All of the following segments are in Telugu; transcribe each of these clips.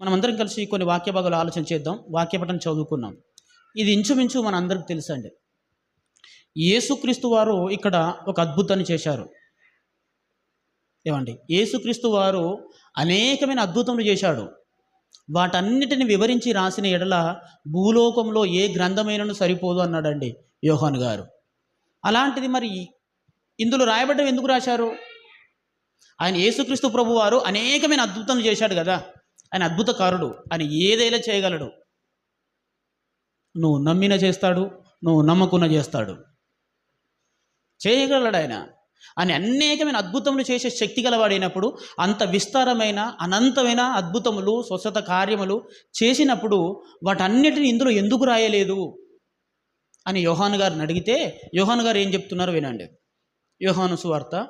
మనమందరం కలిసి కొన్ని వాక్య భాగాలు ఆలోచన చేద్దాం. వాక్యపటం చదువుకున్నాం. ఇది ఇంచుమించు మన అందరికి తెలుసండి. యేసుక్రీస్తు వారు ఇక్కడ ఒక అద్భుతాన్ని చేశారు. ఏమండి? యేసుక్రీస్తు వారు అనేకమైన అద్భుతములు చేశాడు. వాటన్నిటిని వివరించి రాసిన ఎడల భూలోకంలో ఏ గ్రంథమైనను సరిపోదు అన్నాడండి యోహాన్ గారు. అలాంటిది మరి ఇందులో రాయబడ్డం ఎందుకు రాశారు? ఆయన యేసుక్రీస్తు ప్రభువారు అనేకమైన అద్భుతాలు చేశాడు కదా. ఆయన అద్భుతకారుడు. ఆయన ఏదైనా చేయగలడు. నువ్వు నమ్మిన చేస్తాడు నువ్వు నమ్మకున్న చేస్తాడు. చేయగలడు ఆయన. ఆయన అనేకమైన అద్భుతములు చేసే శక్తి గలవాడైనప్పుడు అంత విస్తారమైన అనంతమైన అద్భుతములు స్వచ్ఛత కార్యములు చేసినప్పుడు వాటన్నిటిని ఇందులో ఎందుకు రాయలేదు? అని యోహాను గారిని అడిగితే యోహాను గారు ఏం చెప్తున్నారో వినండి. యోహాను సువార్త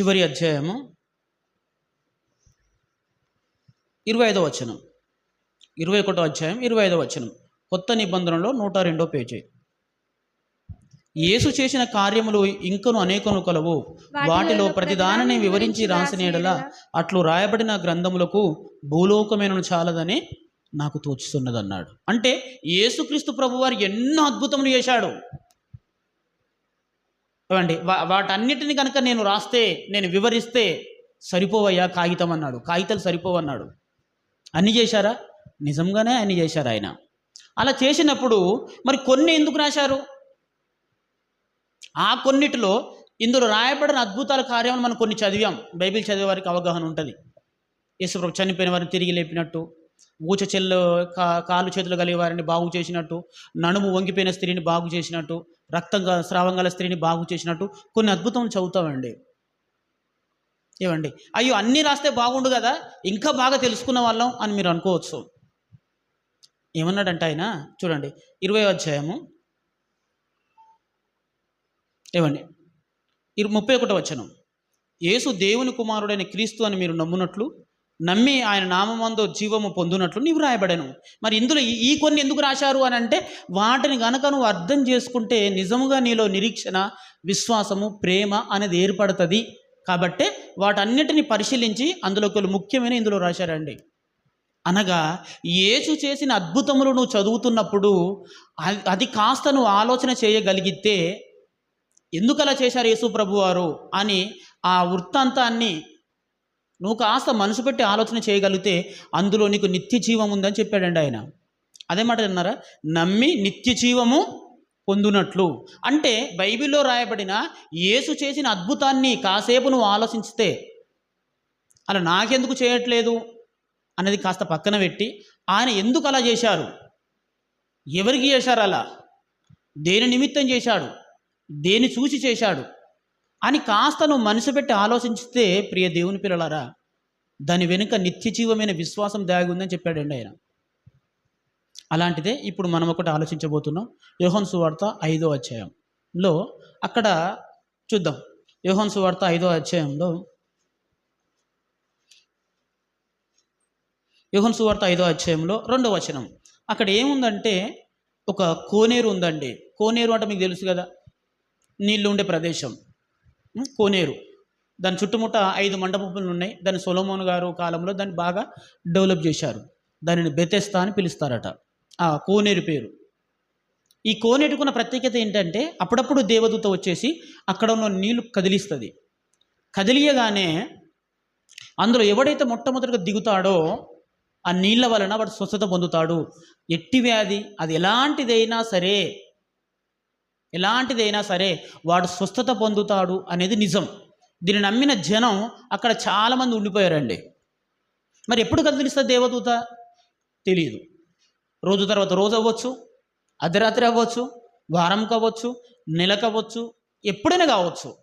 చివరి అధ్యాయము ఇరవై ఐదో వచనం. ఇరవై ఒకటో అధ్యాయం ఇరవై ఐదో వచనం. కొత్త నిబంధనలో నూట రెండో పేజీ. యేసు చేసిన కార్యములు ఇంకను అనేకను కలవు. వాటిలో ప్రతిదానిని వివరించి రాసిన యెడల అట్లు రాయబడిన గ్రంథములకు భూలోకమైన చాలదని నాకు తోచుతున్నదన్నాడు అంటే యేసుక్రీస్తు ప్రభువారు ఎన్నో అద్భుతములు చేశాడు. ఏమండి వాటన్నిటిని కనుక నేను రాస్తే నేను వివరిస్తే సరిపోవయ్యా కాగితం అన్నాడు కాగితాలు సరిపోవన్నాడు. అన్ని చేశారా? నిజంగానే అన్ని చేశారు ఆయన. అలా చేసినప్పుడు మరి కొన్ని ఎందుకు రాశారు? ఆ కొన్నిటిలో ఇందులో రాయబడిన అద్భుతాల కార్యాలను మనం కొన్ని చదివాం. బైబిల్ చదివే వారికి అవగాహన ఉంటుంది. యేసుప్రభు చనిపోయిన వారిని తిరిగి లేపినట్టు ఊచ చెల్లు కా కాలు చేతులు కలిగే వారిని బాగు చేసినట్టు నడుము వంగిపోయిన స్త్రీని బాగు చేసినట్టు రక్తం స్రావం గల స్త్రీని బాగు చేసినట్టు కొన్ని అద్భుతం చదువుతామండి. ఏమండి అయ్యో అన్నీ రాస్తే బాగుండు కదా ఇంకా బాగా తెలుసుకున్న వాళ్ళం అని మీరు అనుకోవచ్చు. ఏమన్నాడంటే ఆయన? చూడండి ఇరవై అధ్యాయము. ఏమండి ఇరు ముప్పై ఒకటో వచనం. యేసు దేవుని కుమారుడైన క్రీస్తు అని మీరు నమ్మునట్లు నమ్మి ఆయన నామమందు జీవము పొందునట్లు నీవు రాయబడను. మరి ఇందులో ఈ- ఈ కొన్ని ఎందుకు రాశారు అని అంటే వాటిని గనక నువ్వు అర్థం చేసుకుంటే నిజముగా నీలో నిరీక్షణ విశ్వాసము ప్రేమ అనేది ఏర్పడుతుంది. కాబట్టి వాటన్నిటిని పరిశీలించి అందులో కొన్ని ముఖ్యమైన ఇందులో రాశారండి. అనగా యేసు చేసిన అద్భుతములు నువ్వు చదువుతున్నప్పుడు అది- అది కాస్త నువ్వు ఆలోచన చేయగలిగితే ఎందుకు అలా చేశారు యేసు ప్రభు వారు అని ఆ వృత్తాంతాన్ని నువ్వు కాస్త మనసు పెట్టి ఆలోచన చేయగలిగితే అందులో నీకు నిత్య జీవం ఉందని చెప్పాడండి ఆయన. అదే మాట అన్నారా నమ్మి నిత్య జీవము పొందునట్లు. అంటే బైబిల్లో రాయబడిన యేసు చేసిన అద్భుతాన్ని కాసేపు నువ్వు ఆలోచిస్తే అలా నాకెందుకు చేయట్లేదు? అనేది కాస్త పక్కన పెట్టి ఆయన ఎందుకు అలా చేశారు? ఎవరికి చేశారు అలా? దేని నిమిత్తం చేశాడు? దేని చూసి చేశాడు? అని కాస్త నువ్వు మనసు పెట్టి ఆలోచించితే ప్రియ దేవుని పిల్లలారా దాని వెనుక నిత్య జీవమైన విశ్వాసం దాగి ఉందని చెప్పాడండి ఆయన. అలాంటిదే ఇప్పుడు మనం ఒకటి ఆలోచించబోతున్నాం. యోహన్ సువార్త ఐదో అధ్యాయంలో అక్కడ చూద్దాం. యోహన్ సువార్త ఐదో అధ్యాయంలో యోహన్ సువార్త ఐదో అధ్యాయంలో రెండో వచనం. అక్కడ ఏముందంటే ఒక కోనేరు ఉందండి. కోనేరు అంటే మీకు తెలుసు కదా నీళ్ళు ఉండే ప్రదేశం. కోనేరు. దాని చుట్టుముట్ట ఐదు మండపములు ఉన్నాయి. దాన్ని సొలోమోన్ గారు కాలంలో దాన్ని బాగా డెవలప్ చేశారు. దానిని బెతెస్తా అని పిలుస్తారట. కోనేరు పేరు. ఈ కోనేరుకున్న ప్రత్యేకత ఏంటంటే అప్పుడప్పుడు దేవదూత వచ్చేసి అక్కడ ఉన్న నీళ్ళు కదిలిస్తుంది. కదిలియగానే అందులో ఎవడైతే మొట్టమొదటిగా దిగుతాడో ఆ నీళ్ళ వలన వాడు స్వస్థత పొందుతాడు. ఎట్టి వ్యాధి అది ఎలాంటిదైనా సరే ఎలాంటిదైనా సరే వాడు స్వస్థత పొందుతాడు అనేది నిజం. దీన్ని నమ్మిన జనం అక్కడ చాలామంది ఉండిపోయారండి. మరి ఎప్పుడు కదిలిస్తుంది దేవదూత? తెలియదు రోజు తర్వాత రోజు అవ్వచ్చు అర్ధరాత్రి అవ్వచ్చు వారం కావచ్చు నెల కావచ్చు ఎప్పుడైనా కావచ్చు.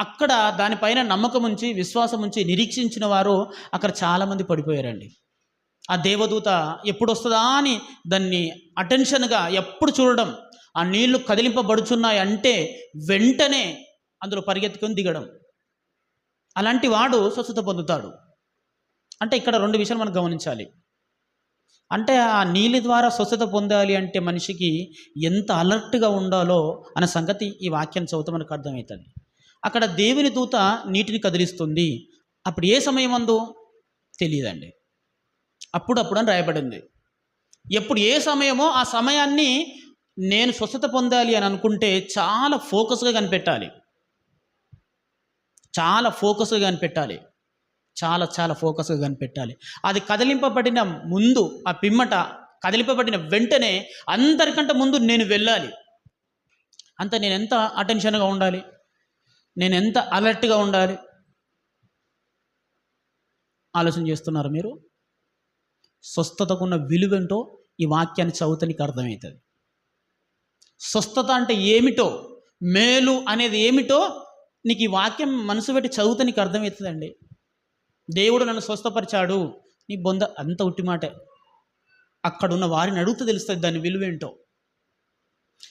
అక్కడ దానిపైన నమ్మకం ఉంచి విశ్వాసం ఉంచి నిరీక్షించిన వారు అక్కడ చాలామంది పడిపోయారండి. ఆ దేవదూత ఎప్పుడు వస్తుందా అని దాన్ని అటెన్షన్గా ఎప్పుడు చూడడం ఆ నీళ్ళు కదిలింపబడుచున్నాయి అంటే వెంటనే అందులో పరిగెత్తుకొని దిగడం. అలాంటి వాడు స్వస్థత పొందుతాడు. అంటే ఇక్కడ రెండు విషయాలు మనం గమనించాలి. అంటే ఆ నీలి ద్వారా స్వస్థత పొందాలి అంటే మనిషికి ఎంత అలర్ట్గా ఉండాలో అనే సంగతి ఈ వాక్యం చదివితే మనకు అర్థమవుతుంది. అక్కడ దేవుని దూత నీటిని కదిలిస్తుంది. అప్పుడు ఏ సమయం అందు? తెలియదండి అప్పుడప్పుడు అని రాయబడింది. ఎప్పుడు ఏ సమయమో ఆ సమయాన్ని నేను స్వస్థత పొందాలి అని అనుకుంటే చాలా ఫోకస్గా కనిపెట్టాలి. చాలా ఫోకస్గా కనిపెట్టాలి. చాలా చాలా ఫోకస్గా కనిపెట్టాలి. అది కదిలింపబడిన ముందు ఆ పిమ్మట కదిలింపబడిన వెంటనే అందరికంటే ముందు నేను వెళ్ళాలి. అంత నేను ఎంత అటెన్షన్గా ఉండాలి? నేను ఎంత అలర్ట్గా ఉండాలి? ఆలోచన చేస్తున్నారు మీరు? స్వస్థతకున్న విలువేంటో ఈ వాక్యాన్ని చదివితే నీకు అర్థమవుతుంది. స్వస్థత అంటే ఏమిటో మేలు అనేది ఏమిటో నీకు ఈ వాక్యం మనసు పెట్టి చదివితే నీకు అర్థమవుతుందండి. దేవుడు నన్ను స్వస్థపరిచాడు. నీ బొంద అంత ఉట్టి మాటే. అక్కడున్న వారిని అడుగుతూ తెలుస్తుంది దాని విలువేంటో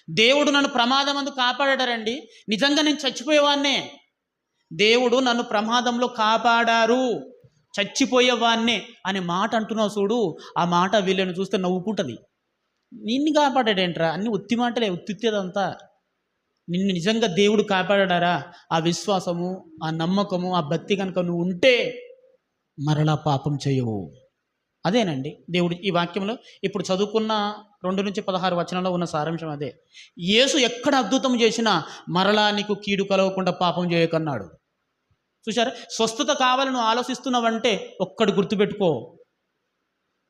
దేవుడు నన్ను ప్రమాదం అందు కాపాడారండి నిజంగా నేను చచ్చిపోయేవాన్నే దేవుడు నన్ను ప్రమాదంలో కాపాడారు. చచ్చిపోయేవాన్నే అనే మాట అంటున్నావు చూడు. ఆ మాట వీళ్ళని చూస్తే నవ్వుకుంటుంది. నిన్ను కాపాడాడేంట్రా? అన్ని ఉత్తి మాటలే ఉత్తిదంతా. నిన్ను నిజంగా దేవుడు కాపాడారా ఆ విశ్వాసము ఆ నమ్మకము ఆ భక్తి కనుక నువ్వు ఉంటే మరలా పాపం చేయవు. అదేనండి. దేవుడు ఈ వాక్యంలో ఇప్పుడు చదువుకున్న రెండు నుంచి పదహారు వచనంలో ఉన్న సారాంశం అదే. యేసు ఎక్కడ అద్భుతం చేసినా మరలా నీకు కీడు కలవకుండా పాపం చేయకన్నాడు. చూసారా స్వస్థత కావాలని ఆలోచిస్తున్నావంటే ఒక్కడు గుర్తుపెట్టుకో.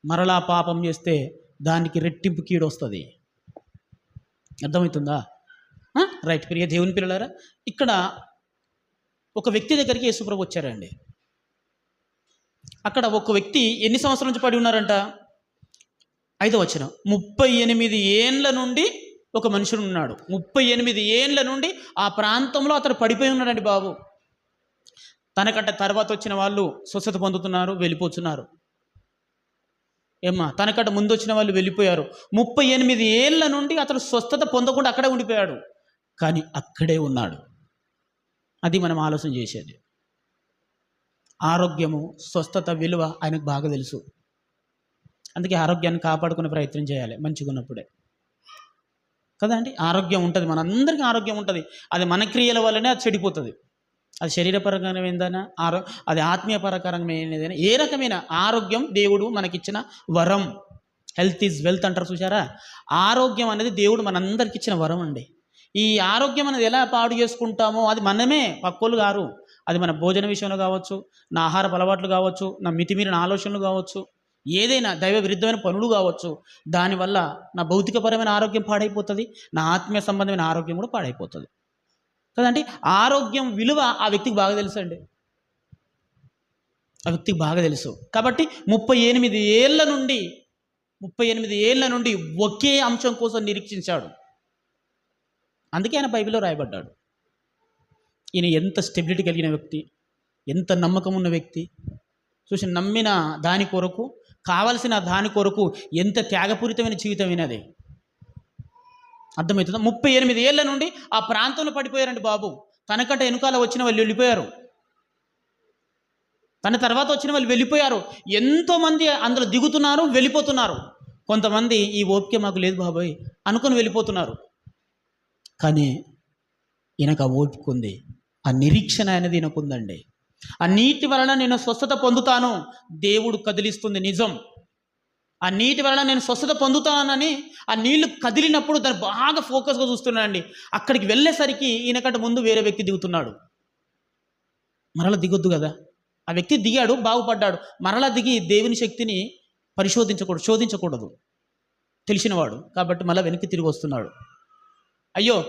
మరలా పాపం చేస్తే దానికి రెట్టింపు కీడు వస్తుంది. అర్థమవుతుందా? రైట్. ప్రియ దేవుని పిల్లలారా ఇక్కడ ఒక వ్యక్తి దగ్గరికి యేసుప్రభు వచ్చారండి. అక్కడ ఒక వ్యక్తి ఎన్ని సంవత్సరాల నుంచి పడి ఉన్నారంట? ఐదో వచ్చిన ముప్పై ఎనిమిది ఏండ్ల నుండి ఒక మనుషుడు ఉన్నాడు. ముప్పై ఎనిమిది ఏండ్ల నుండి ఆ ప్రాంతంలో అతడు పడిపోయి ఉన్నాడండి బాబు. తనకంటే తర్వాత వచ్చిన వాళ్ళు స్వస్థత పొందుతున్నారు వెళ్ళిపోతున్నారు. ఏమ్మా తనకంటే ముందు వచ్చిన వాళ్ళు వెళ్ళిపోయారు. ముప్పై ఎనిమిది ఏళ్ళ నుండి అతడు స్వస్థత పొందకుండా అక్కడే ఉండిపోయాడు. కానీ అక్కడే ఉన్నాడు. అది మనం ఆలోచన చేసేది. ఆరోగ్యము స్వస్థత విలువ ఆయనకు బాగా తెలుసు. అందుకే ఆరోగ్యాన్ని కాపాడుకునే ప్రయత్నం చేయాలి మంచిగా ఉన్నప్పుడే. కదా అండి? ఆరోగ్యం ఉంటుంది. మనందరికీ ఆరోగ్యం ఉంటుంది. అది మన క్రియల వల్లనే అది చెడిపోతుంది. అది శరీరపరకమైనదైనా ఆరో అది ఆత్మీయ పరకరమైనదైనా ఏ రకమైన ఆరోగ్యం దేవుడు మనకిచ్చిన వరం. హెల్త్ ఈజ్ వెల్త్ అంటారు చూసారా ఆరోగ్యం అనేది దేవుడు మనందరికి ఇచ్చిన వరం అండి. ఈ ఆరోగ్యం అనేది ఎలా పాడు చేసుకుంటామో అది మనమే పక్కోళ్ళు గారు. అది మన భోజన విషయంలో కావచ్చు నా ఆహార అలవాట్లు కావచ్చు నా మితిమీరిన ఆలోచనలు కావచ్చు ఏదైనా దైవ విరుద్ధమైన పనులు కావచ్చు దానివల్ల నా భౌతికపరమైన ఆరోగ్యం పాడైపోతుంది నా ఆత్మీయ సంబంధమైన ఆరోగ్యం కూడా పాడైపోతుంది. కదండి? ఆరోగ్యం విలువ ఆ వ్యక్తికి బాగా తెలుసు అండి. ఆ వ్యక్తికి బాగా తెలుసు. కాబట్టి ముప్పై ఎనిమిది ఏళ్ళ నుండి ముప్పై ఎనిమిది ఏళ్ళ నుండి ఒకే అంశం కోసం నిరీక్షించాడు. అందుకే ఆయన బైబిల్లో రాయబడ్డాడు. ఈయన ఎంత స్టెబిలిటీ కలిగిన వ్యక్తి ఎంత నమ్మకం ఉన్న వ్యక్తి. చూసి నమ్మిన దాని కొరకు కావలసిన దాని కొరకు ఎంత త్యాగపూరితమైన జీవితం అయినది అర్థమవుతుందా? ముప్పై ఎనిమిది ఏళ్ళ నుండి ఆ ప్రాంతంలో పడిపోయారండి బాబు. తనకంటే వెనుకాల వచ్చిన వాళ్ళు వెళ్ళిపోయారు. తన తర్వాత వచ్చిన వాళ్ళు వెళ్ళిపోయారు. ఎంతోమంది అందులో దిగుతున్నారు వెళ్ళిపోతున్నారు. కొంతమంది ఈ ఓపిక మాకు లేదు బాబాయ్ అనుకొని వెళ్ళిపోతున్నారు. కానీ ఈయనకు ఆ ఓపిక ఉంది. ఆ నిరీక్షణ అనేది ఈయనకు ఉందండి ఆ నీటి వలన నేను స్వస్థత పొందుతాను. దేవుడు కదిలిస్తుంది నిజం. ఆ నీటి వలన నేను స్వస్థత పొందుతానని ఆ నీళ్ళు కదిలినప్పుడు దాన్ని బాగా ఫోకస్గా చూస్తున్నానండి అక్కడికి వెళ్ళేసరికి ఈయనకంటే ముందు వేరే వ్యక్తి దిగుతున్నాడు. మరల దిగొద్దు కదా. ఆ వ్యక్తి దిగాడు బాగుపడ్డాడు. మరలా దిగి దేవుని శక్తిని పరిశోధించకూడదు శోధించకూడదు. తెలిసినవాడు కాబట్టి మళ్ళీ వెనక్కి తిరిగి వస్తున్నాడు. అయ్యో!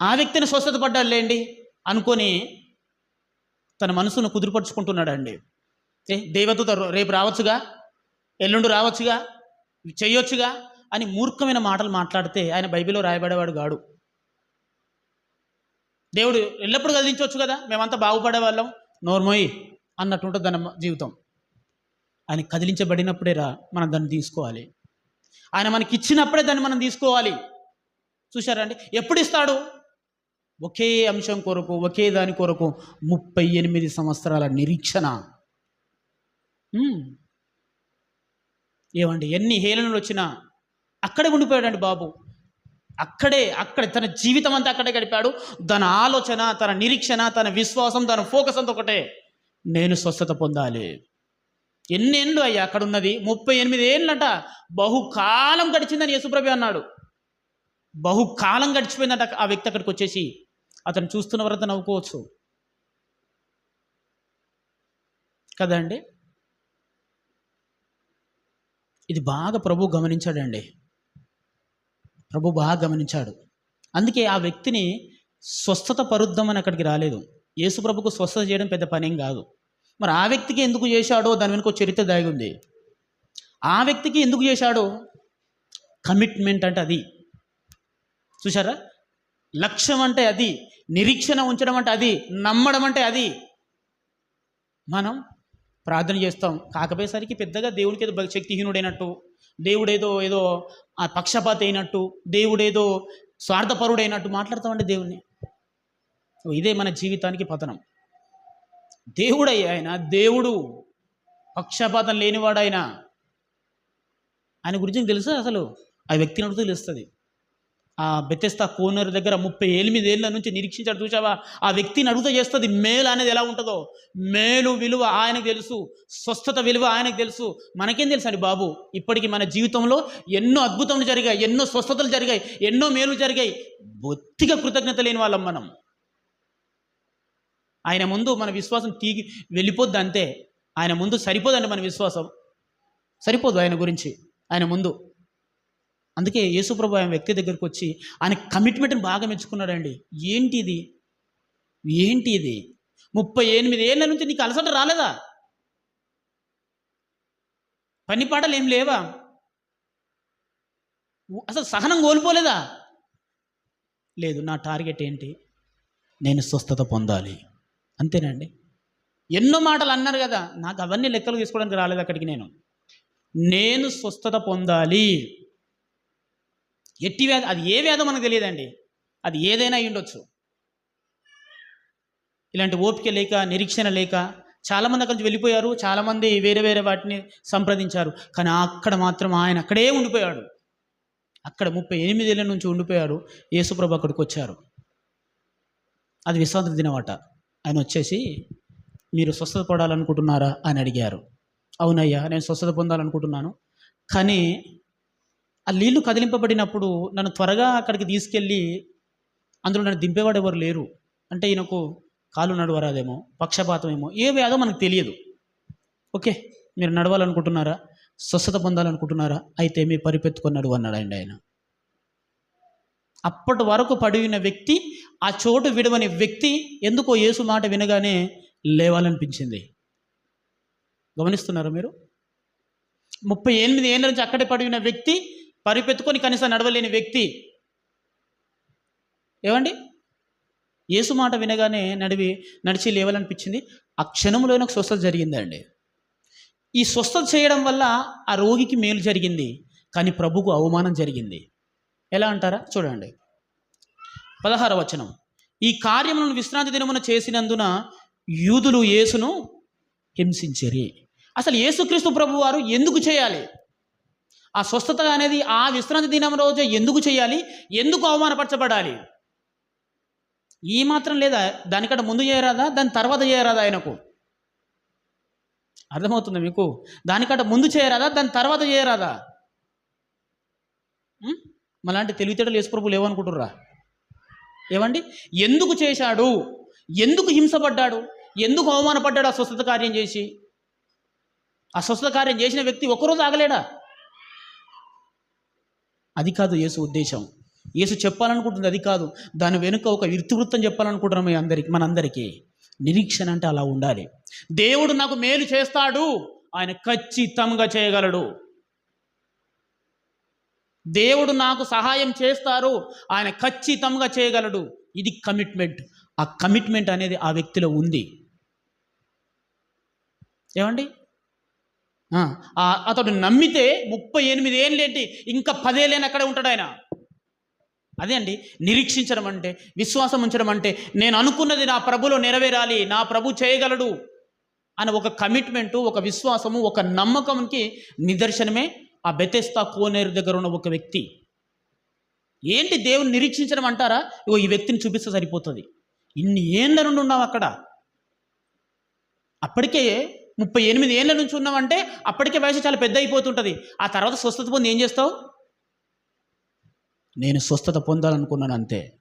ఆ వ్యక్తిని స్వస్థత పడ్డాడు లేండి అనుకొని తన మనసును కుదురుపరుచుకుంటున్నాడండి. ఏ దేవదూత రేపు రావచ్చుగా? ఎల్లుండి రావచ్చుగా? చేయొచ్చుగా అని మూర్ఖమైన మాటలు మాట్లాడితే ఆయన బైబిల్లో రాయబడేవాడు గాడు. దేవుడు ఎల్లప్పుడూ కదిలించవచ్చు కదా? మేమంతా బాగుపడే వాళ్ళం నోర్మోయి అన్నట్టు ఉంటుంది తన జీవితం. ఆయన కదిలించబడినప్పుడే రా మనం దాన్ని తీసుకోవాలి. ఆయన మనకి ఇచ్చినప్పుడే దాన్ని మనం తీసుకోవాలి. చూశారండి ఎప్పుడు ఇస్తాడు? ఒకే అంశం కొరకు ఒకే దాని కొరకు ముప్పై ఎనిమిది సంవత్సరాల నిరీక్షణ. ఏమండి ఎన్ని హేళనలు వచ్చినా అక్కడే ఉండిపోయాడండి బాబు. అక్కడే అక్కడే తన జీవితం అంతా అక్కడే గడిపాడు. తన ఆలోచన తన నిరీక్షణ తన విశ్వాసం తన ఫోకస్ అంతా ఒకటే. నేను స్వస్థత పొందాలి. ఎన్నేళ్ళు అయ్యా అక్కడ ఉన్నది ముప్పై ఎనిమిది ఏళ్ళంట బహుకాలం గడిచిందని యేసుప్రభి అన్నాడు. బహుకాలం గడిచిపోయిందంట ఆ వ్యక్తి అక్కడికి వచ్చేసి. అతను చూస్తున్న వరకు నవ్వుకోవచ్చు. అండి? ఇది బాగా ప్రభు గమనించాడండి. ప్రభు బాగా గమనించాడు. అందుకే ఆ వ్యక్తిని స్వస్థత పరుద్దామని అక్కడికి రాలేదు. యేసు ప్రభుకు స్వస్థత చేయడం పెద్ద పనేం కాదు. మరి ఆ వ్యక్తికి ఎందుకు చేశాడో దాని వెనుక చరిత్ర దాగి ఉంది. ఆ వ్యక్తికి ఎందుకు చేశాడో? కమిట్మెంట్ అంటే అది. చూసారా లక్ష్యం అంటే అది నిరీక్షణ ఉంచడం అంటే అది నమ్మడం అంటే అది. మనం ప్రార్థన చేస్తాం. కాకపోయేసరికి పెద్దగా దేవుడికి ఏదో శక్తిహీనుడైనట్టు దేవుడేదో ఏదో ఆ పక్షపాత అయినట్టు దేవుడేదో స్వార్థపరుడైనట్టు మాట్లాడతామండి దేవుణ్ణి. ఇదే మన జీవితానికి పతనం. దేవుడయ్య ఆయన దేవుడు పక్షపాతం లేనివాడాయన ఆయన గురించి తెలుసా అసలు? ఆ వ్యక్తిని అడుగుతూ తెలుస్తుంది. ఆ బెతెస్తా కోనర్ దగ్గర ముప్పై ఎనిమిది ఏళ్ళ నుంచి నిరీక్షించాడు చూసావా ఆ వ్యక్తిని అడుగుతూ చేస్తుంది మేలు అనేది ఎలా ఉంటుందో. మేలు విలువ ఆయనకు తెలుసు స్వస్థత విలువ ఆయనకు తెలుసు. మనకేం తెలుసు అండి బాబు? ఇప్పటికి మన జీవితంలో ఎన్నో అద్భుతములు జరిగాయి ఎన్నో స్వస్థతలు జరిగాయి ఎన్నో మేలు జరిగాయి. బొత్తిగా కృతజ్ఞత లేని వాళ్ళం మనం. ఆయన ముందు మన విశ్వాసం తీగి వెళ్ళిపోద్ది అంతే. ఆయన ముందు సరిపోదండి మన విశ్వాసం. సరిపోదు ఆయన గురించి. ఆయన ముందు. అందుకే యేసుప్రభు ఆయన వ్యక్తి దగ్గరికి వచ్చి ఆయన కమిట్మెంట్ని బాగా మెచ్చుకున్నాడండి. ఏంటి ఇది ఏంటి ఇది ముప్పై ఎనిమిది ఏళ్ళ నుంచి నీకు అలసట రాలేదా? పని పాటలు ఏం లేవా? అసలు సహనం కోల్పోలేదా? లేదు నా టార్గెట్ ఏంటి? నేను స్వస్థత పొందాలి. అంతేనండి. ఎన్నో మాటలు అన్నారు కదా నాకు అవన్నీ లెక్కలు తీసుకోవడానికి రాలేదు అక్కడికి నేను. నేను స్వస్థత పొందాలి. ఎట్టి వ్యాధి అది ఏ వ్యాధో మనకు తెలియదండి. అది ఏదైనా ఉండొచ్చు. ఇలాంటి ఓపిక లేక నిరీక్షణ లేక చాలామంది అక్కడి నుంచి వెళ్ళిపోయారు. చాలామంది వేరే వేరే వాటిని సంప్రదించారు. కానీ అక్కడ మాత్రం ఆయన అక్కడే ఉండిపోయాడు. అక్కడ ముప్పై ఎనిమిదేళ్ళ నుంచి ఉండిపోయాడు. యేసుప్రభు అక్కడికి వచ్చారు. అది విశ్రాంతి దినమాట ఆయన వచ్చేసి మీరు స్వస్థత పడాలనుకుంటున్నారా అని అడిగారు. అవునయ్యా నేను స్వస్థత పొందాలనుకుంటున్నాను. కానీ ఆ నీళ్ళు కదిలింపబడినప్పుడు నన్ను త్వరగా అక్కడికి తీసుకెళ్ళి అందులో నన్ను దింపేవాడు ఎవరు లేరు. అంటే ఈయనకు కాలు నడవరాదేమో పక్షపాతమేమో ఏ వ్యాధో మనకు తెలియదు. ఓకే మీరు నడవాలనుకుంటున్నారా? స్వస్థత పొందాలనుకుంటున్నారా? అయితే మీ పరిపెత్తుకొని నడువు అన్నాడు ఆయన ఆయన. అప్పటి వరకు పడిన వ్యక్తి ఆ చోటు విడవని వ్యక్తి ఎందుకో యేసు మాట వినగానే లేవాలనిపించింది. గమనిస్తున్నారా మీరు? ముప్పై ఎనిమిది ఏళ్ళ నుంచి అక్కడే పడిన వ్యక్తి పరిపెత్తుకొని కనీసం నడవలేని వ్యక్తి. ఏమండి? యేసు మాట వినగానే నడివి నడిచి లేవాలనిపించింది. ఆ క్షణంలోనే ఒక స్వస్థత జరిగిందండి. ఈ స్వస్థత చేయడం వల్ల ఆ రోగికి మేలు జరిగింది. కానీ ప్రభుకు అవమానం జరిగింది. ఎలా అంటారా? చూడండి. పదహార వచనం. ఈ కార్యములను విశ్రాంతి దినమున చేసినందున యూదులు యేసును హింసించరి. అసలు యేసుక్రీస్తు ప్రభు వారు ఎందుకు చేయాలి? ఆ స్వస్థత అనేది ఆ విశ్రాంతి దినం రోజే ఎందుకు చేయాలి? ఎందుకు అవమానపరచబడాలి? ఈ మాత్రం లేదా? దానికంటే ముందు చేయరాదా? దాని తర్వాత చేయరాదా ఆయనకు? అర్థమవుతుంది మీకు? దానికంటే ముందు చేయరాదా? దాని తర్వాత చేయరాదా? మలాంటి తెలివితేటలు యేసుప్రభులు ఏమనుకుంటుర్రా? ఏమండి? ఎందుకు చేశాడు? ఎందుకు హింసపడ్డాడు? ఎందుకు అవమానపడ్డాడు అస్వస్థత కార్యం చేసి? అస్వస్థత కార్యం చేసిన వ్యక్తి ఒక్కరోజు ఆగలేడా? అది కాదు యేసు ఉద్దేశం. యేసు చెప్పాలనుకుంటుంది అది కాదు. దాని వెనుక ఒక ఇతివృత్తం చెప్పాలనుకుంటున్నాం మీ అందరికి మనందరికీ. నిరీక్షణ అంటే అలా ఉండాలి. దేవుడు నాకు మేలు చేస్తాడు ఆయన ఖచ్చితంగా చేయగలడు. దేవుడు నాకు సహాయం చేస్తారు ఆయన ఖచ్చితంగా చేయగలడు. ఇది కమిట్మెంట్. ఆ కమిట్మెంట్ అనేది ఆ వ్యక్తిలో ఉంది. ఏమండి? అతడు నమ్మితే ముప్పై ఎనిమిది ఏళ్ళేంటి ఇంకా పదేళ్ళని అక్కడే ఉంటాడు ఆయన. అదే అండి నిరీక్షించడం అంటే విశ్వాసం ఉంచడం అంటే నేను అనుకున్నది నా ప్రభులో నెరవేరాలి నా ప్రభు చేయగలడు అని ఒక కమిట్మెంటు ఒక విశ్వాసము ఒక నమ్మకంకి నిదర్శనమే ఆ బెతెస్తా కోనేరు దగ్గర ఉన్న ఒక వ్యక్తి. ఏంటి దేవుని నిరీక్షించడం అంటారా? ఇగో ఈ వ్యక్తిని చూపిస్తే సరిపోతుంది. ఇన్ని ఏండ్ల నుండి ఉన్నావు అక్కడ. అప్పటికే ముప్పై ఎనిమిది ఏళ్ళ నుంచి ఉన్నామంటే అప్పటికే వయసు చాలా పెద్ద అయిపోతుంటుంది. ఆ తర్వాత స్వస్థత పొంది ఏం చేస్తావు? నేను స్వస్థత పొందాలనుకున్నాను అంతే.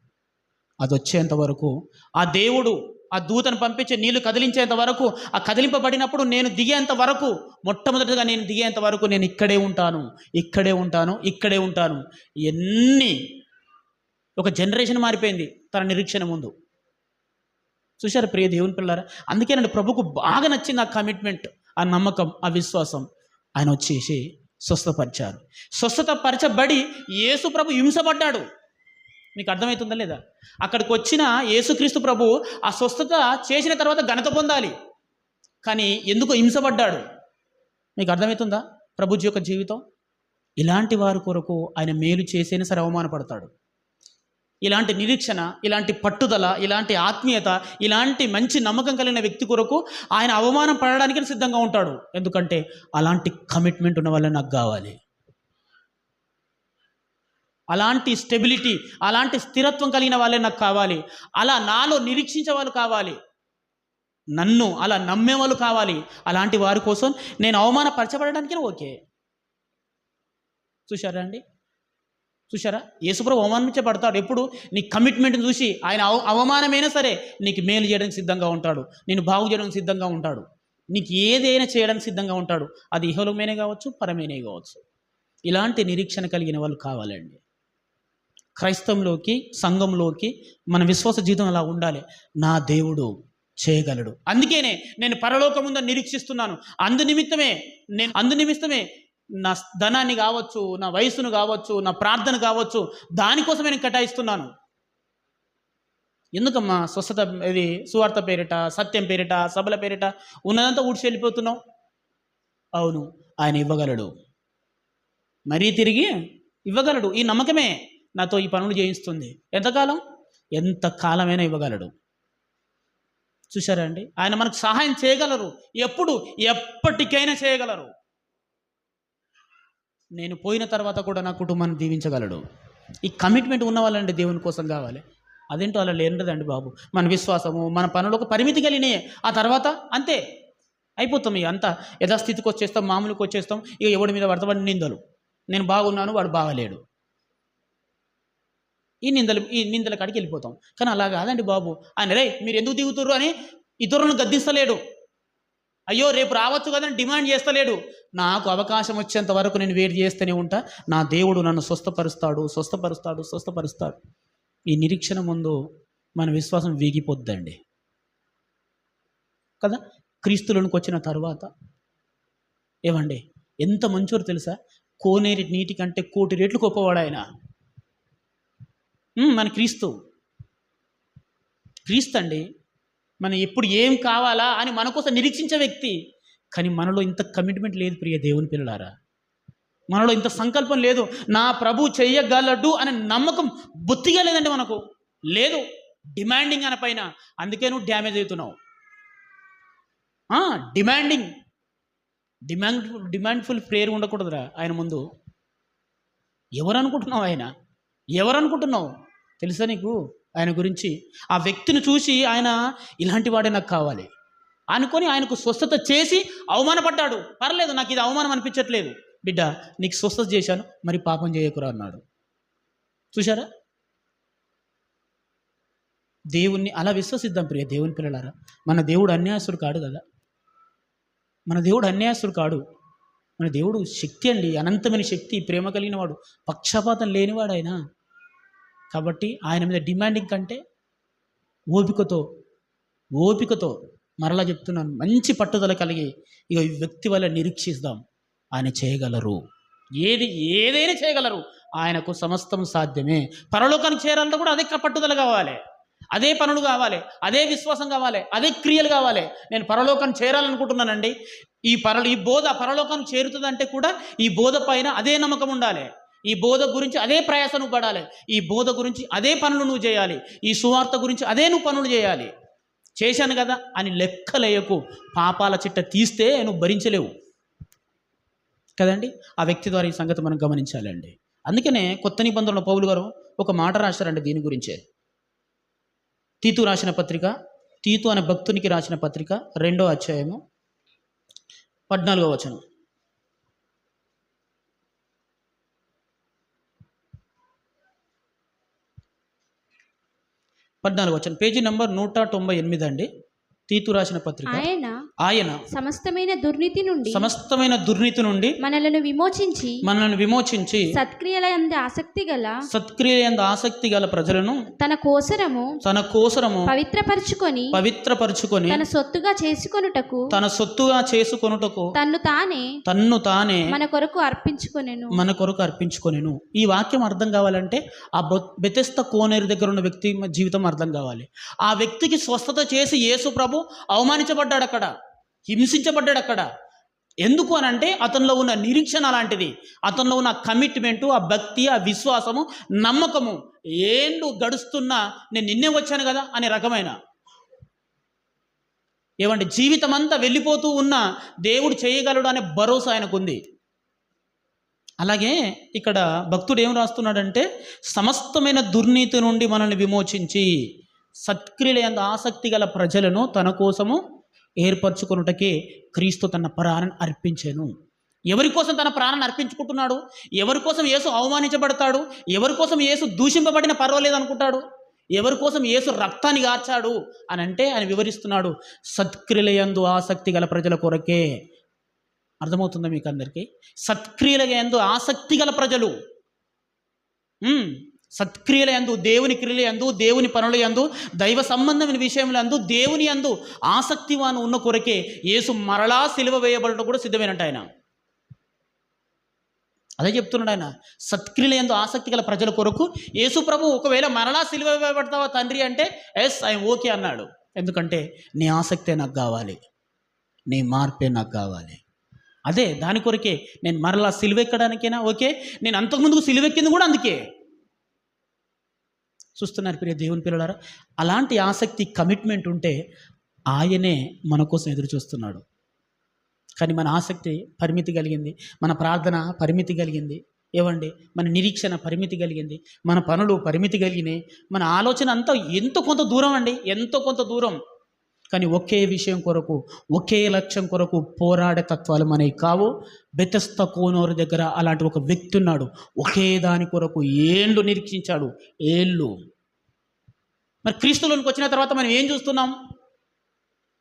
అది వచ్చేంత వరకు ఆ దేవుడు ఆ దూతను పంపించే నీళ్ళు కదిలించేంత వరకు ఆ కదిలింపబడినప్పుడు నేను దిగేంత వరకు మొట్టమొదటిగా నేను దిగేంత వరకు నేను ఇక్కడే ఉంటాను ఇక్కడే ఉంటాను ఇక్కడే ఉంటాను. ఎన్ని ఒక జనరేషన్ మారిపోయింది తన నిరీక్షణ ముందు. చూశారు ప్రియ దేవుని అందుకే నండి ప్రభుకు బాగా నచ్చింది ఆ కమిట్మెంట్ ఆ నమ్మకం ఆ విశ్వాసం. ఆయన వచ్చేసి స్వస్థపరిచారు. స్వస్థత పరచబడి యేసు ప్రభు హింసపడ్డాడు. మీకు అర్థమవుతుందా లేదా? అక్కడికి వచ్చిన యేసుక్రీస్తు ప్రభు ఆ స్వస్థత చేసిన తర్వాత ఘనత పొందాలి. కానీ ఎందుకు హింసపడ్డాడు? మీకు అర్థమవుతుందా? ప్రభుజీ యొక్క జీవితం? ఇలాంటి వారి కొరకు ఆయన మేలు చేసేనే సరే అవమానపడతాడు. ఇలాంటి నిరీక్షణ ఇలాంటి పట్టుదల ఇలాంటి ఆత్మీయత ఇలాంటి మంచి నమ్మకం కలిగిన వ్యక్తి కొరకు ఆయన అవమానం పడడానికి సిద్ధంగా ఉంటాడు. ఎందుకంటే అలాంటి కమిట్మెంట్ ఉన్న వాళ్ళే నాకు కావాలి. అలాంటి స్టెబిలిటీ అలాంటి స్థిరత్వం కలిగిన వాళ్ళే నాకు కావాలి. అలా నాలో నిరీక్షించే వాళ్ళు కావాలి. నన్ను అలా నమ్మే వాళ్ళు కావాలి. అలాంటి వారి కోసం నేను అవమానపరచబడడానికి ఓకే. చూశారా అండి? చూసారా యేసుప్రభు అవమానించబడతాడు. ఎప్పుడు? నీ కమిట్మెంట్ని చూసి ఆయన అవ అవమానమైనా సరే నీకు మేలు చేయడానికి సిద్ధంగా ఉంటాడు. నేను బాగు చేయడానికి సిద్ధంగా ఉంటాడు. నీకు ఏదైనా చేయడానికి సిద్ధంగా ఉంటాడు. అది ఇహలోమైనే కావచ్చు పరమైనే కావచ్చు. ఇలాంటి నిరీక్షణ కలిగిన వాళ్ళు కావాలండి. క్రైస్తవంలోకి సంఘంలోకి మన విశ్వాస జీవితం అలా ఉండాలి. నా దేవుడు చేయగలడు. అందుకేనే నేను పరలోకముందని నిరీక్షిస్తున్నాను. అందు నిమిత్తమే నేను అందు నిమిత్తమే నా ధనాన్ని కావచ్చు నా వయసును కావచ్చు నా ప్రార్థన కావచ్చు దానికోసమే నేను కేటాయిస్తున్నాను. ఎందుకమ్మా? స్వస్థత ఇది సువార్త పేరిట సత్యం పేరిట సభల పేరిట ఉన్నదంతా ఊడ్చి వెళ్ళిపోతున్నావు? అవును ఆయన ఇవ్వగలడు. మరీ తిరిగి ఇవ్వగలడు. ఈ నమ్మకమే నాతో ఈ పనులు చేయిస్తుంది. ఎంతకాలం? ఎంత కాలమైనా ఇవ్వగలడు. చూసారా అండి? ఆయన మనకు సహాయం చేయగలరు. ఎప్పుడు? ఎప్పటికైనా చేయగలరు. నేను పోయిన తర్వాత కూడా నా కుటుంబాన్ని దీవించగలడు. ఈ కమిట్మెంట్ ఉన్న వాళ్ళండి దేవుని కోసం కావాలి. అదేంటో అలా లేనిదండి బాబు. మన విశ్వాసము మన పనులు ఒక పరిమితి కలిగినాయి ఆ తర్వాత అంతే. అయిపోతాం ఇక అంతా. యథాస్థితికి వచ్చేస్తాం మామూలుకి వచ్చేస్తాం. ఇక ఎవడి మీద పడతాం? నిందలు. నేను బాగున్నాను వాడు బాగలేడు. ఈ నిందలు ఈ నిందల కాడికి వెళ్ళిపోతాం. కానీ అలా కాదండి బాబు. ఆయన రే మీరు ఎందుకు దిగుతుర్రు? అని ఇతరులను గద్దిస్తలేడు అయ్యో రేపు రావచ్చు కదని డిమాండ్ చేస్తలేడు. నాకు అవకాశం వచ్చేంత వరకు నేను వేడి చేస్తూనే ఉంటా. నా దేవుడు నన్ను స్వస్థపరుస్తాడు స్వస్థపరుస్తాడు స్వస్థపరుస్తాడు. ఈ నిరీక్షణ ముందు మన విశ్వాసం వీగిపోద్దండి. కదా? క్రీస్తులోనికి వచ్చిన తర్వాత. ఏమండి? ఎంత మంచోరు తెలుసా? కోనేరి నీటి కంటే కోటి రేట్లు గొప్పవాడు ఆయన మన క్రీస్తు. క్రీస్తు అండి మనం ఎప్పుడు ఏం కావాలా అని మన కోసం నిరీక్షించే వ్యక్తి. కానీ మనలో ఇంత కమిట్మెంట్ లేదు ప్రియ దేవుని పిల్లలారా. మనలో ఇంత సంకల్పం లేదు. నా ప్రభు చెయ్యగలడు అనే నమ్మకం బొత్తిగా లేదండి మనకు. లేదు. డిమాండింగ్ అనే పైన. అందుకే నువ్వు డ్యామేజ్ అవుతున్నావు. డిమాండింగ్ డిమాండ్ డిమాండ్ఫుల్ ప్రేయర్ ఉండకూడదురా ఆయన ముందు. ఎవరు అనుకుంటున్నావు ఆయన? ఎవరు అనుకుంటున్నావు తెలుసా నీకు? ఆయన గురించి ఆ వ్యక్తిని చూసి ఆయన ఇలాంటి వాడే నాకు కావాలి. అనుకొని ఆయనకు స్వస్థత చేసి అవమానపడ్డాడు. పర్లేదు నాకు ఇది అవమానం అనిపించట్లేదు. బిడ్డ నీకు స్వస్థత చేశాను మరి పాపం చేయకురా అన్నాడు. చూశారా? దేవుణ్ణి అలా విశ్వసిద్దాం ప్రియ దేవుని పిల్లలారా. మన దేవుడు అన్యాయస్తుడు కాడు కదా. మన దేవుడు అన్యాయస్తుడు కాడు. మన దేవుడు శక్తి అండి అనంతమైన శక్తి ప్రేమ కలిగిన వాడు పక్షపాతం లేనివాడు ఆయన. కాబట్టి ఆయన మీద డిమాండింగ్ కంటే ఓపికతో ఓపికతో మరలా చెప్తున్నాను మంచి పట్టుదల కలిగి ఇక ఈ వ్యక్తి వల్ల నిరీక్షిస్తాం. ఆయన చేయగలరు. ఏది ఏదైనా చేయగలరు. ఆయనకు సమస్తం సాధ్యమే. పరలోకానికి చేరాలంటే కూడా అదే పట్టుదల కావాలి. అదే పనులు కావాలి. అదే విశ్వాసం కావాలి. అదే క్రియలు కావాలి. నేను పరలోకాన్ని చేరాలనుకుంటున్నానండి. ఈ పరలో ఈ బోధ పరలోకానికి చేరుతుందంటే కూడా ఈ బోధ పైన అదే నమ్మకం ఉండాలి. ఈ బోధ గురించి అదే ప్రయాస నువ్వు పడాలి. ఈ బోధ గురించి అదే పనులు నువ్వు చేయాలి. ఈ సువార్త గురించి అదే నువ్వు పనులు చేయాలి. చేశాను కదా అని లెక్కలేయకు. పాపాల చిట్ట తీస్తే నువ్వు భరించలేవు. కదండి? ఆ వ్యక్తి ద్వారా ఈ సంగతి మనం గమనించాలండి. అందుకనే కొత్త నిబంధనల పౌలు గారు ఒక మాట రాశారండి దీని గురించే. తీతు రాసిన పత్రిక తీతు అనే భక్తునికి రాసిన పత్రిక రెండో అధ్యాయము పద్నాలుగో వచనం. పద్నాలుగు వచ్చిన. పేజీ నంబర్ నూట తొంభై ఎనిమిది అండి. తీతు రాసిన పత్రిక. ఆయన ఆయన సమస్తమైన దుర్నీతి నుండి సమస్తమైన దుర్నీతి నుండి మనలను విమోచించి మనల్ని విమోచించి సత్క్రియల యందు ఆసక్తి గల సత్క్రియ యందు ఆసక్తి గల ప్రజలను తన కోసరము తన కోసరము పవిత్రపరుచుకొని పవిత్రపరుచుకొని తన సొత్తుగా చేసుకొనుటకు తన సొత్తుగా చేసుకొనుటకు తన్ను తానే తన్ను తానే మన కొరకు అర్పించుకొనెను. మన కొరకు అర్పించుకొనేను. ఈ వాక్యం అర్థం కావాలంటే ఆ బెతెస్త కోనేరు దగ్గర ఉన్న వ్యక్తి జీవితం అర్థం కావాలి. ఆ వ్యక్తికి స్వస్థత చేసి యేసు ప్రభు అవమానించబడ్డాడు అక్కడ హింసించబడ్డాడు అక్కడ. ఎందుకు అని అంటే అతనిలో ఉన్న నిరీక్షణ అలాంటిది. అతనిలో ఉన్న కమిట్మెంటు ఆ భక్తి ఆ విశ్వాసము నమ్మకము ఏండు గడుస్తున్నా నేను నిన్నే వచ్చాను కదా అనే రకమైన. ఏమంటే జీవితం అంతా వెళ్ళిపోతూ ఉన్న దేవుడు చేయగలడు అనే భరోసా ఆయనకుంది. అలాగే ఇక్కడ భక్తుడు ఏం రాస్తున్నాడంటే సమస్తమైన దుర్నీతి నుండి మనల్ని విమోచించి సత్క్రియల ఆసక్తి గల ప్రజలను తన కోసము ఏర్పరచుకొనుటకే క్రీస్తు తన ప్రాణాన్ని అర్పించాను. ఎవరి కోసం తన ప్రాణాన్ని అర్పించుకుంటున్నాడు? ఎవరి కోసం యేసు అవమానించబడతాడు? ఎవరి కోసం యేసు దూషింపబడిన పర్వాలేదు అనుకుంటాడు ఎవరి కోసం యేసు రక్తాన్ని గార్చాడు? అని అంటే ఆయన వివరిస్తున్నాడు సత్క్రియలయందు ఆసక్తి గల ప్రజల కొరకే. అర్థమవుతుందా మీకు అందరికీ సత్క్రియలయందు ఆసక్తి గల ప్రజలు. సత్క్రియల యందు దేవుని క్రియల యందు దేవుని పనుల యందు దైవ సంబంధమైన విషయముల ఎందు దేవుని యందు ఆసక్తివాను ఉన్న కొరకే యేసు మరలా సిలువ వేయబడటం కూడా సిద్ధమైనట్టు ఆయన. అదే చెప్తున్నాడు ఆయన. సత్క్రియల యందు ఆసక్తి గల ప్రజల కొరకు యేసు ప్రభు ఒకవేళ మరలా సిలువ వేయబడతావా తండ్రి అంటే ఎస్ ఐఎమ్ ఓకే అన్నాడు. ఎందుకంటే నీ ఆసక్తే నాకు కావాలి. నీ మార్పే నాకు కావాలి. అదే దాని కొరకే నేను మరలా సిలువెక్కడానికైనా ఓకే నేను అంతకుముందుకు సిలువెక్కింది కూడా అందుకే. చూస్తున్నారు ప్రియ దేవుని పిల్లలారా? అలాంటి ఆసక్తి కమిట్మెంట్ ఉంటే ఆయనే మన కోసం ఎదురు చూస్తున్నాడు. కానీ మన ఆసక్తి పరిమితి కలిగింది మన ప్రార్థన పరిమితి కలిగింది. ఏవండి? మన నిరీక్షణ పరిమితి కలిగింది మన పనులు పరిమితి కలిగినాయి. మన ఆలోచన అంతా ఎంతో కొంత దూరం అండి ఎంతో కొంత దూరం. కానీ ఒకే విషయం కొరకు ఒకే లక్ష్యం కొరకు పోరాడే తత్వాలు మనవి కావు. బెతస్త కోనోరు దగ్గర అలాంటి ఒక వ్యక్తి ఉన్నాడు. ఒకే దాని కొరకు ఏండ్లు నిరీక్షించాడు. ఏళ్ళు మరి క్రీస్తులోనికి వచ్చిన తర్వాత మనం ఏం చూస్తున్నాం?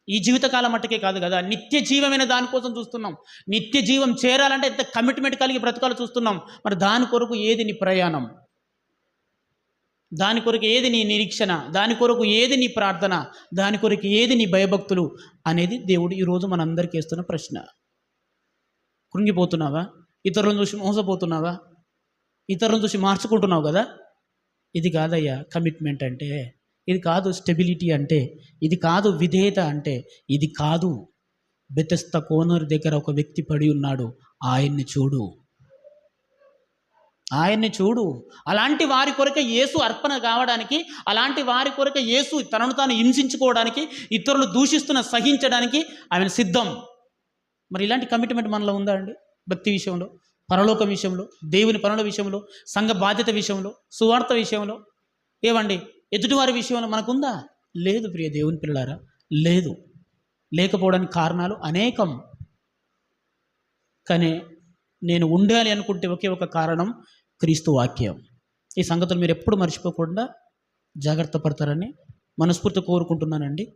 ఈ జీవితకాలం మట్టుకే కాదు కదా. నిత్య జీవమైన దానికోసం చూస్తున్నాం. నిత్య జీవం చేరాలంటే ఎంత కమిట్మెంట్ కలిగి బ్రతకాలు చూస్తున్నాం. మరి దాని కొరకు ఏది నీ ప్రయాణం? దాని కొరకు ఏది నీ నిరీక్షణ? దాని కొరకు ఏది నీ ప్రార్థన? దాని కొరకు ఏది నీ భయభక్తులు? అనేది దేవుడు ఈరోజు మనందరికీ వేస్తున్న ప్రశ్న. కృంగిపోతున్నావా? ఇతరులను చూసి మోసపోతున్నావా? ఇతరులను చూసి మార్చుకుంటున్నావు కదా? ఇది కాదయ్యా కమిట్మెంట్ అంటే. ఇది కాదు స్టెబిలిటీ అంటే. ఇది కాదు విధేయత అంటే. ఇది కాదు. బెతస్త కోనర్ దగ్గర ఒక వ్యక్తి పడి ఉన్నాడు. ఆయన్ని చూడు. ఆయన్ని చూడు. అలాంటి వారి కొరకే యేసు అర్పణ కావడానికి అలాంటి వారి కొరకే యేసు తనను తాను హింసించుకోవడానికి ఇతరులు దూషిస్తున్న సహించడానికి ఆయన సిద్ధం. మరి ఇలాంటి కమిట్మెంట్ మనలో ఉందా అండి? భక్తి విషయంలో పరలోక విషయంలో దేవుని పనుల విషయంలో సంఘ బాధ్యత విషయంలో సువార్త విషయంలో? ఏవండి? ఎదుటివారి విషయంలో మనకుందా? లేదు ప్రియ దేవుని పిల్లారా లేదు. లేకపోవడానికి కారణాలు అనేకం. కానీ నేను ఉండాలి అనుకుంటే ఒకే ఒక కారణం క్రీస్తు వాక్యం. ఈ సంగతులు మీరు ఎప్పుడు మర్చిపోకుండా జాగ్రత్త పడతారని మనస్ఫూర్తి కోరుకుంటున్నానండి.